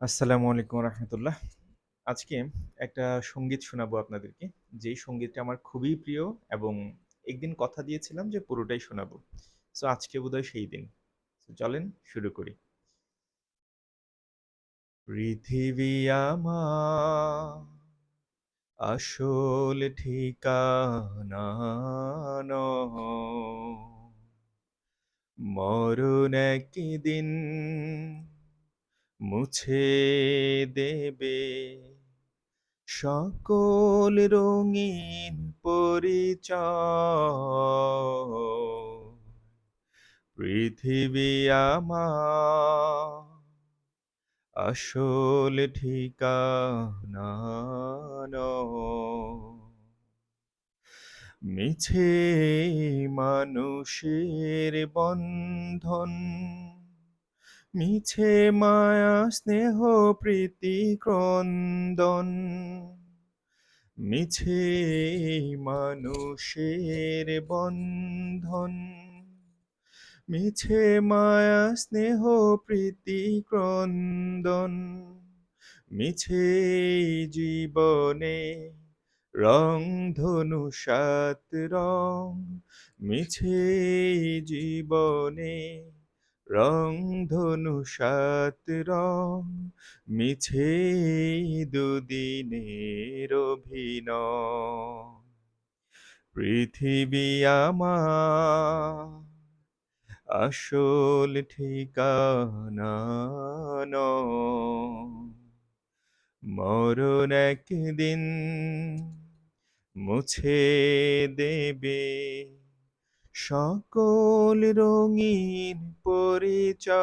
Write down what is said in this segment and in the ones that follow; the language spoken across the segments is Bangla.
আসসালামু আলাইকুম রহমতুল্লাহ। আজকে একটা সংগীত শোনাবো আপনাদেরকে। যেই সঙ্গীতটা আমার খুবই প্রিয় এবং একদিন কথা দিয়েছিলাম যে পুরোটাই শোনাবো। সো আজকে বোধহয় সেই দিন। চলেন শুরু করি। পৃথিবী আমার আসল ঠিকানা। মরণ একদিন মুছে দেবে সকল রঙিন পরিচয় পৃথিবী আমার আসল ঠিকানা। মিছে মানুষের বন্ধন মিছে মায়া, স্নেহ, প্রীতি, ক্রন্দন। মিছে মানুষের বন্ধন। মিছে মায়া, স্নেহ, প্রীতি, ক্রন্দন। মিছে জীবনে রং, ধনু, সাত রং। মিছে জীবনে রং ধনু সাত রং, মিছে দুদিনের অভিন পৃথিবী আমার আসল ঠিকানা। মরণ একদিন মুছে দেবে সকল রঙিন পরিচয়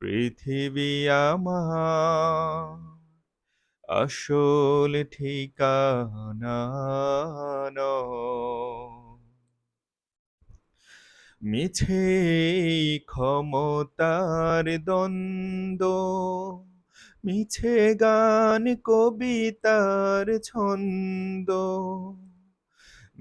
পৃথিবী আমার আসল ঠিকানা। মিছে ক্ষমতার দ্বন্দ্ব মিছে গান কবিতার ছন্দ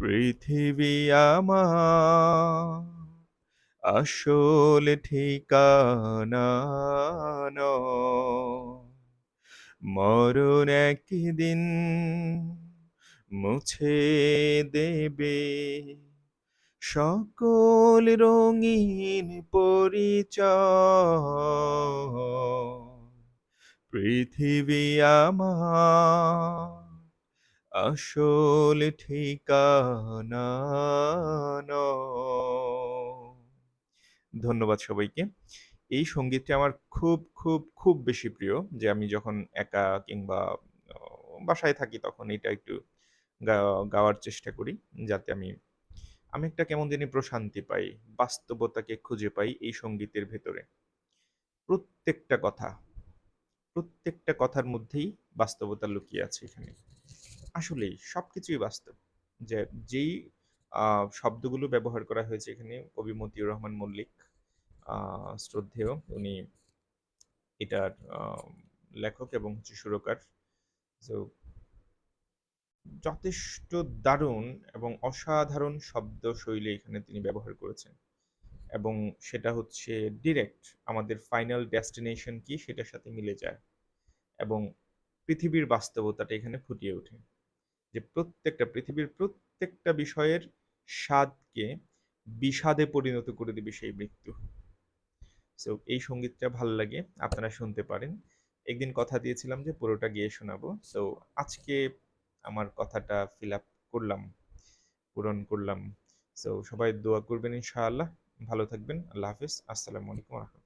পৃথিবী আমার আসল ঠিকানা। মরণ একদিন মুছে দেবে সকল রঙিন পরিচয় পৃথিবী আমার আসল ঠিকানা ধন্যবাদ সবাইকে। এই সঙ্গীতটি আমার খুব খুব খুব বেশি প্রিয় যে আমি যখন একা কিংবা বাসায় থাকি তখন এটা একটু গাওয়ার চেষ্টা করি যাতে আমি আমি একটা কেমন জানি প্রশান্তি পাই, বাস্তবতাকে খুঁজে পাই এই সঙ্গীতের ভেতরে। প্রত্যেকটা কথা, প্রত্যেকটা কথার মধ্যেই বাস্তবতা লুকিয়ে আছে এখানে। আসলেই সবকিছুই বাস্তব। যে যেই শব্দগুলো ব্যবহার করা হয়েছে এখানে, কবি মতিউর রহমান মল্লিক শ্রদ্ধেয়, উনি এটার লেখক এবং হচ্ছে সুরকার। যথেষ্ট দারুণ এবং অসাধারণ শব্দ শৈলী এখানে তিনি ব্যবহার করেছেন। এবং সেটা হচ্ছে ডিরেক্ট আমাদের ফাইনাল ডেস্টিনেশন কি সেটার সাথে মিলে যায়। এবং পৃথিবীর বাস্তবতাটা এখানে ফুটিয়ে ওঠে। যে প্রত্যেকটা পৃথিবীর প্রত্যেকটা বিষয়ের স্বাদকে বিষাদে পরিণত করে দিবে সেই মৃত্যু। সো এই সঙ্গীতটা ভালো লাগে, আপনারা শুনতে পারেন। একদিন কথা দিয়েছিলাম যে পুরোটা গিয়ে শোনাবো। সো আজকে আমার কথাটা ফিল আপ করলাম, পূরণ করলাম। সো সবাই দোয়া করবেন ইনশাআল্লাহ। ভালো থাকবেন, আল্লাহ হাফিজ। আসসালামু আলাইকুম